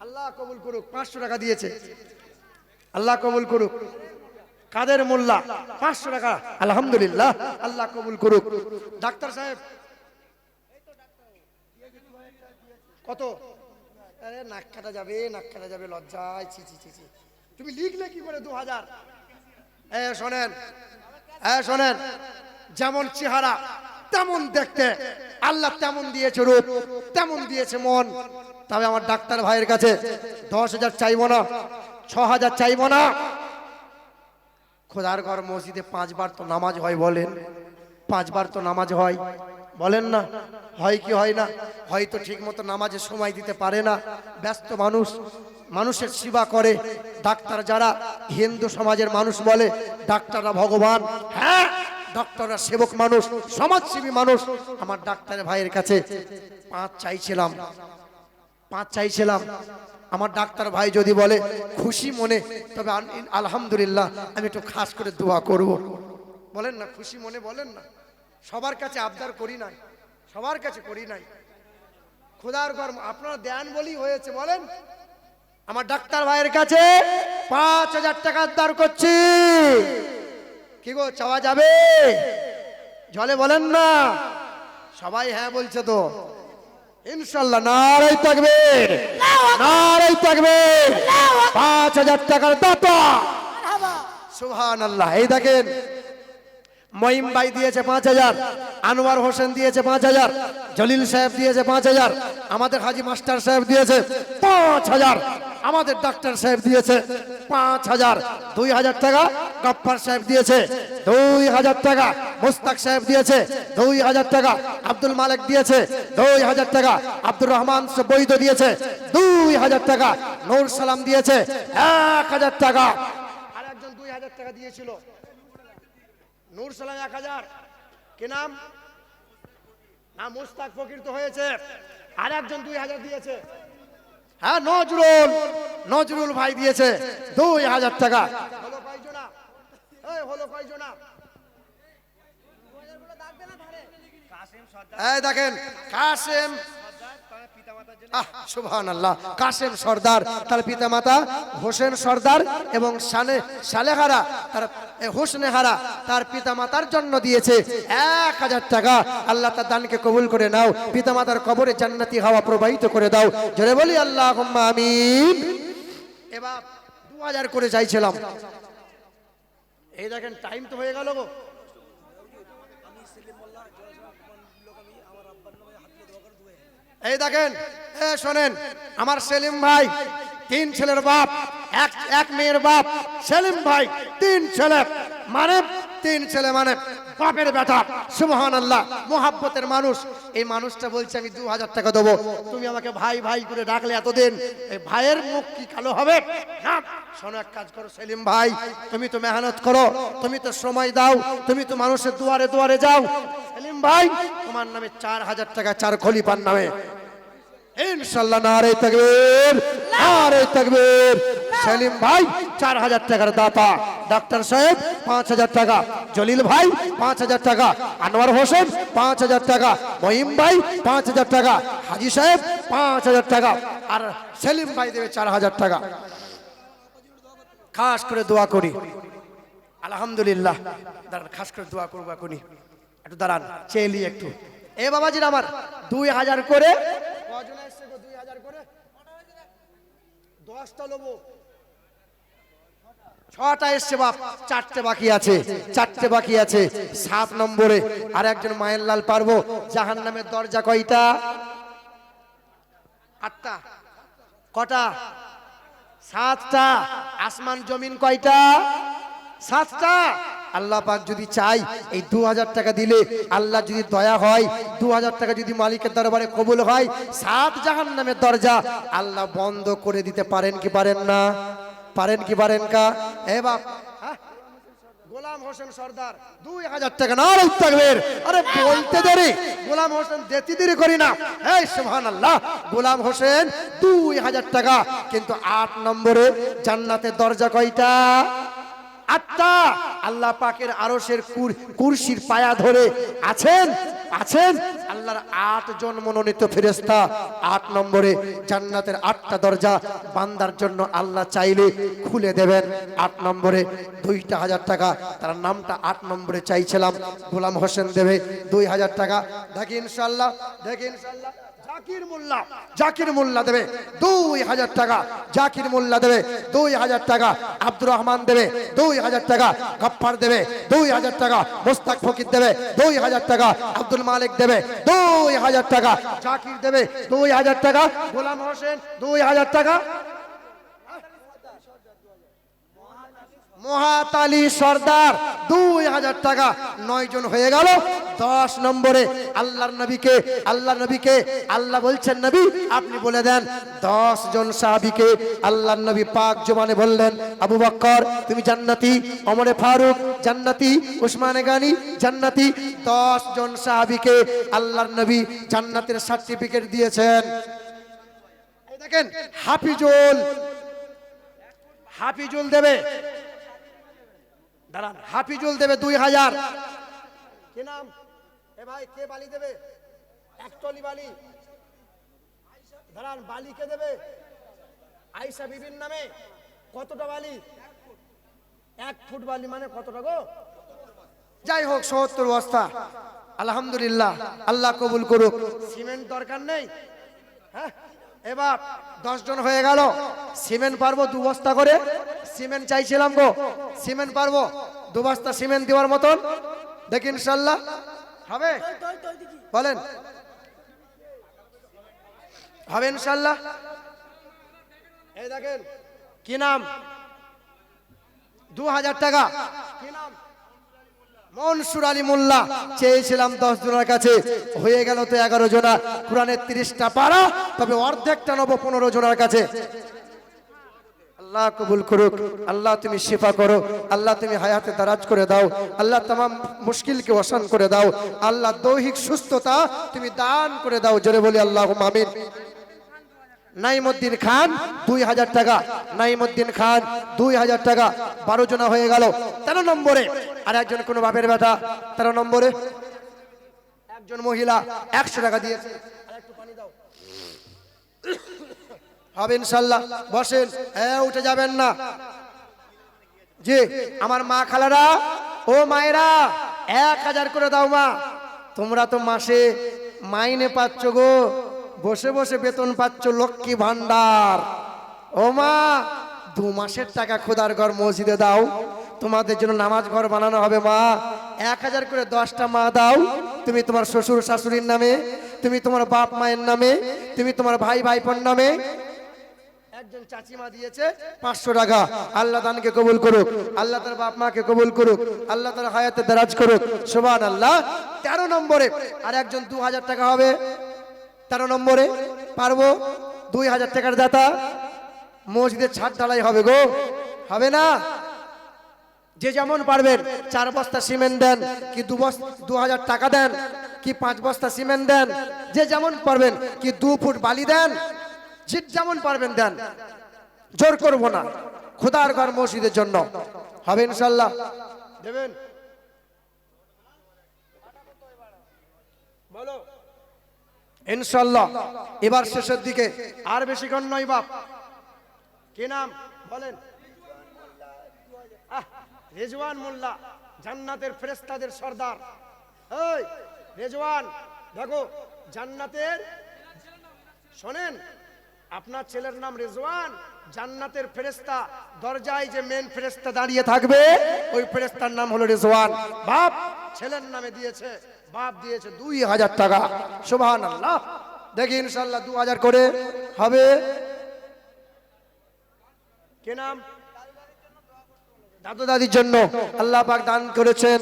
আল্লাহ পাঁচশো টাকা দিয়েছে। আল্লাহ কবুল করুক। কাদের মোল্লা? পাঁচশো টাকা। আলহামদুলিল্লাহ, আল্লাহ কবুল করুক। ডাক্তার সাহেব কত? আরে নাক কাটা যাবে, নাক কাটা যাবে, লজ্জায়, ছি ছি ছি ছি। তুমি লিখলে কি করে দু হাজার এ, শোনেন হ্যাঁ শোনেন, যেমন চেহারা, তেমন দেখতে। আল্লাহ তেমন দিয়েছে রূপ, তেমন দিয়েছে মন। তবে আমার ডাক্তার ভাইয়ের কাছে দশ হাজার চাইব না, ছ হাজার চাইব না। খোদার ঘর মসজিদে পাঁচবার তো নামাজ হয় বলেন। পাঁচবার তো নামাজ হয়। বলেন না, হয় কি হয় না? হয়তো ঠিক মতো নামাজে সময় দিতে পারে না। ব্যস্ত মানুষ, মানুষের সেবা করে। ডাক্তার যারা, হিন্দু সমাজের মানুষ বলে, ডাক্তাররা ভগবান। হ্যাঁ ডক্টররা সেবক মানুষ, সমাজসেবী মানুষ। আমার ডাক্তার ভাইয়ের কাছে পাঁচ চাইছিলাম পাঁচ চাইছিলাম। আমার ডাক্তার ভাই যদি বলে, খুশি মনে, তবে আলহামদুলিল্লাহ, আমি একটু খাস করে দোয়া করব। বলেন না, খুশি মনে বলেন না? সবার কাছে আবদার করি নাই, সবার কাছে করি নাই। খোদার গর্ম আপনারা দেন বলি হয়েছে, বলেন। আমার ডাক্তার ভাইয়ের কাছে পাঁচ হাজার টাকা আবদার করছি। কি গো, চাওয়া যাবে? জলে বলেন না। সবাই হ্যাঁ বলছে তো। ইনশাল্লাহ নারাই থাকবে। নারাই থাকবে। পাঁচ হাজার টাকার দাতা। সুহান আল্লাহ এই দেখেন মহিম ভাই দিয়েছে পাঁচ হাজার, আনোয়ার হোসেন দিয়েছে পাঁচ হাজার, জলিল সাহেব দিয়েছে পাঁচ হাজার, আমাদের হাজি মাস্টার সাহেব দিয়েছে পাঁচ হাজার, আমাদের ডাক্তার সাহেব দিয়েছে পাঁচ হাজার, দুই হাজার টাকা গপ্পার সাহেব দিয়েছে দুই হাজার টাকা, মুস্তাক সাহেব দিয়েছে দুই হাজার টাকা, আব্দুল মালিক দিয়েছে দুই হাজার টাকা, আব্দুর রহমান বৈদ দিয়েছে দুই হাজার টাকা, নূর সালাম দিয়েছে এক হাজার টাকা। আর একজন দুই হাজার টাকা দিয়েছিল। নূর সালাম এক হাজার। কি নাম? না মুস্তাক ফকির তো হয়েছে। আর একজন দুই হাজার দিয়েছে। হ্যাঁ নজরুল নজরুল ভাই দিয়েছে দুই হাজার টাকা। হলো কয়জনা? হলো কয়জনা? এই দেখেন, কাসেম। সুবহান আল্লাহ কাসেম সর্দার, তার পিতামাতা হোসেন সর্দার এবং সানে সালেহারা তার হোসনেহারা, তার পিতামাতার জন্য দিয়েছে। এক হাজার টাকা। আল্লাহ তার দানকে কবুল করে নাও। পিতামাতার কবরে জান্নাতি হাওয়া প্রবাহিত করে দাও। জোরে বলি আল্লাহ আমিন। এবার দু হাজার করে চাইছিলাম। এই দেখেন টাইম তো হয়ে গেল গো। এই দেখেন এ শোনেন, আমার সেলিম ভাই, তিন ছেলের বাপ, এক এক মেয়ের বাপ, সেলিম ভাই, তিন ছেলে মানে তিন ছেলে মানে বাপের বেটা সুবহান আল্লাহ মোহাব্বতের মানুষ। এই মানুষটা বলছে, আমি দু হাজার টাকা দেবো। তুমি আমাকে ভাই ভাই করে ডাকলে এতদিন। এই ভাইয়ের মুখ কি কালো হবে? না, শোনো, এক কাজ করো, সেলিম ভাই, তুমি তো মেহনত করো, তুমি তো সময় দাও, তুমি তো মানুষের দুয়ারে দুয়ারে যাও। সেলিম ভাই, তোমার নামে চার হাজার টাকা চার খলিফার নামে। ইনশাল্লাহ, নারে তাকবীর নারে তাকবীর। সেলিম ভাই, চার হাজার টাকার দাতা। ডাক্তার সাহেব, পাঁচ হাজার টাকা। জলিল ভাই, পাঁচ হাজার টাকা। আনোয়ার হোসেন, পাঁচ হাজার টাকা। মহিম ভাই, পাঁচ হাজার টাকা। হাজি সাহেব, পাঁচ হাজার টাকা। আর সেলিম ভাই দেবে চার হাজার টাকা। খাস করে দোয়া করি। আলহামদুলিল্লাহ। দাঁড়ান, খাস করে দোয়া করব এখনই। একটু দাঁড়ান চেলি একটু। এ বাবাজির আমার দুই হাজার করে? দশটা লোবো। ছটা এসছে বাপ, চারটে বাকি আছে, চারটে বাকি আছে। সাত নম্বরে আর একজন মায়ের লাল পারব জাহান নামের দরজা কয়টা? আটটা। কটা? সাতটা। আসমান, জমিন কয়টা? সাতটা। আল্লাহ পাক যদি চাই, এই দু হাজার টাকা দিলে আল্লাহ যদি দয়া হয়, দু হাজার টাকা যদি মালিকের দরবারে কবুল হয়, সাত জাহান নামের দরজা আল্লাহ বন্ধ করে দিতে পারেন কি পারেন না? পারেন কি পারেন কা? এ বাপ হ্যাঁ? গোলাম হোসেন সর্দার দুই হাজার টাকা না থাকবেন। আরে বলতে দেরি। গোলাম হোসেন যেতে দেরি করি না। এই সুহান আল্লাহ গোলাম হোসেন দুই হাজার টাকা। কিন্তু আট নম্বরে জান্নাতের দরজা কয়টা? আটটা। আল্লাহ পাকের আরশের কুর- কুরসির পায়া ধরে আছেন। আছেন? আল্লাহর আট জন মনোনীত ফেরেস্তা আট নম্বরে জান্নাতের আটটা দরজা বান্দার জন্য আল্লাহ চাইলে খুলে দেবেন। আট নম্বরে দুইটা হাজার টাকা, তার নামটা আট নম্বরে চাইছিলাম, গোলাম হোসেন দেবে দুই হাজার টাকা। দেখি ইনশাল্লাহ দেখি ইনশাল্লাহ জাকির মোল্লা দেবে দুই হাজার টাকা, জাকির মোল্লা দেবে দুই হাজার টাকা, আব্দুর রহমান দেবে দুই হাজার টাকা, গফফার দেবে দুই হাজার টাকা, মোস্তাক ফকির দেবে দুই হাজার টাকা, আব্দুল মালিক দেবে দুই হাজার টাকা, জাকির দেবে দুই হাজার টাকা, গোলাম হোসেন দুই হাজার টাকা মহাতালি সর্দার, দুই হাজার টাকা, নয় জন হয়ে গেল। দশ নম্বরে আল্লাহর নবীকে আল্লাহ নবীকে, আল্লাহ বলছেন, নবী, আপনি বলে দেন, দশ জন সাহাবিকে আল্লাহর নবী পাক জমানে বললেন, আবু বক্কর, তুমি জান্নাতি অমরে ফারুক, জান্নাতি উসমানে গানি, জান্নাতি। দশ জন সাহাবিকে আল্লাহর নবী জান্নাতের সার্টিফিকেট দিয়েছেন। দেখেন, হাফিজুল হাফিজুল দেবে। দাঁড়ান। হাফিজুল দেবে দুই হাজার। কি নাম? এ ভাই কে বালি দেবে? একটলি বালি। দাঁড়ান বালি কে দেবে? আইসা বিবির নামে। কতটা বালি? এক ফুট বালি মানে কতটা গো? যাই হোক সত্তর বস্তা। আলহামদুলিল্লাহ আল্লাহ কবুল করুক। সিমেন্ট দরকার নেই। হ্যাঁ? এবার দশ জন হয়ে গেল। সিমেন্ট পারব দু বস্তা করে। সিমেন্ট চাইছিলাম গো। সিমেন্ট পারব দু বস্তা সিমেন্ট দেওয়ার মতন। দেখি ইনশাল্লাহ। হবে? বলেন। হবে ইনশাল্লাহ। এই দেখেন, কি নাম? দু হাজার টাকা। কি নাম? মনসুর আলী মোল্লা, চেয়েছিলাম দশ জনের কাছে। হয়ে গেল তো এগারো জনা। কোরআনের তিরিশটা পারা, তবে অর্ধেকটা নব পনেরো জনের কাছে। আল্লাহ কবুল করুক। আল্লাহ তুমি শিফা করো। আল্লাহ তুমি হায়াতে দারাজ করে দাও। আল্লাহ তাম মুশকিলকে অসান করে দাও। আল্লাহ দৈহিক সুস্থতা তুমি দান করে দাও। জোরে বলি আল্লাহ আমিন। নাইমুদ্দিন খান দুই হাজার টাকা। নাইমুদ্দিন খান দুই হাজার টাকা। বারো জনা হয়ে গেল। তেরো নম্বরে আর একজন কোনো বাপের বেটা? তেরো নম্বরে একজন মহিলা একশো টাকা দিয়েছে। হবে ইনশাল্লাহ। বসেন। হ্যাঁ উঠে যাবেন না। জি, আমার মা খালারা, ও মায়েরা, এক হাজার করে দাও মা। তোমরা তো মাসে মাইনে পাচ্ছ গো। বসে বসে বেতন পাচ্ছ লক্ষ্মী ভান্ডার ও মা, দু মাসের টাকা খোদার ঘর মসজিদে দাও। তোমাদের জন্য নামাজ ঘর বানানো হবে মা। এক হাজার করে দশটা মা দাও। তুমি তোমার শ্বশুর শাশুড়ির নামে, তুমি তোমার বাপ মায়ের নামে, তুমি তোমার ভাই ভাইপোর নামে। একজন চাচিমা দিয়েছে পাঁচশো টাকা। আল্লাহ দানকে কবুল করুক, আল্লাহ তার বাপ মাকে কবুল করুক, আল্লাহ তার হায়াতে দারাজ করুক। সোবান আল্লাহ তেরো নম্বরে আর একজন দু হাজার টাকা হবে। তেরো নম্বরে পারব। দুই হাজার টাকার দাতা। মসজিদের ছাদ ঢালাই হবে গো। হবে না? যে যেমন পারবেন, চার বস্তা সিমেন্ট দেন, কি দু দু হাজার টাকা দেন, কি পাঁচ বস্তা সিমেন্ট দেন, যে যেমন পারবেন, কি দু ফুট বালি দেন, যে যেমন পারবেন দেন। জোর করব না। খোদার ঘর মসজিদের জন্য। হবে ইনশাল্লাহ। দেবেন? বলো। ইনশাল্লাহ এবার শেষের দিকে। আর বেশিক্ষণ নয় বাপ। কি নাম? বলেন। রেজওয়ান মোল্লা, জান্নাতের ফেরেস্তাদের সর্দার। এই রেজওয়ান, দেখো, জান্নাতের শোনেন, আপনার ছেলের নাম রেজওয়ান, জান্নাতের ফেরেস্তা দরজায় যে মেন ফেরেস্তা দাঁড়িয়ে থাকবে, ওই ফেরেস্তার নাম হলো রেজওয়ান। বাপ, ছেলের নামে দিয়েছে। বাপ দিয়েছে দুই হাজার টাকা। সুবহান আল্লাহ দেখি ইনশাল্লাহ দু হাজার করে হবে। কে নাম? দাদু দাদির জন্য আল্লাহ পাক দান করেছেন,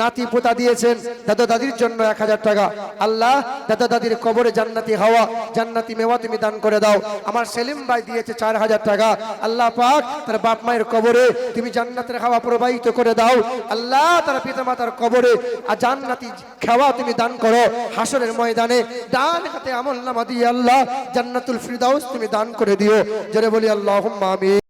নাতি পোতা দিয়েছেন দাদা দাদির জন্য এক হাজার টাকা। আল্লাহ দাদা দাদির কবরে জান্নাতি হাওয়া, জান্নাতি মেওয়া তুমি দান করে দাও। আমার সেলিম ভাই দিয়েছে চার হাজার টাকা। আল্লাহ পাক তার বাপ মায়ের কবরে তুমি জান্নাতের হাওয়া প্রবাহিত করে দাও। আল্লাহ তার পিতা মাতার কবরে আর জান্নাতি খাওয়া তুমি দান করো। হাসরের ময়দানে ডান হাতে আমল নামা দিয়ে আল্লাহ জান্নাতুল ফিরদাউস তুমি দান করে দিও। জোরে বলি আল্লাহ আমি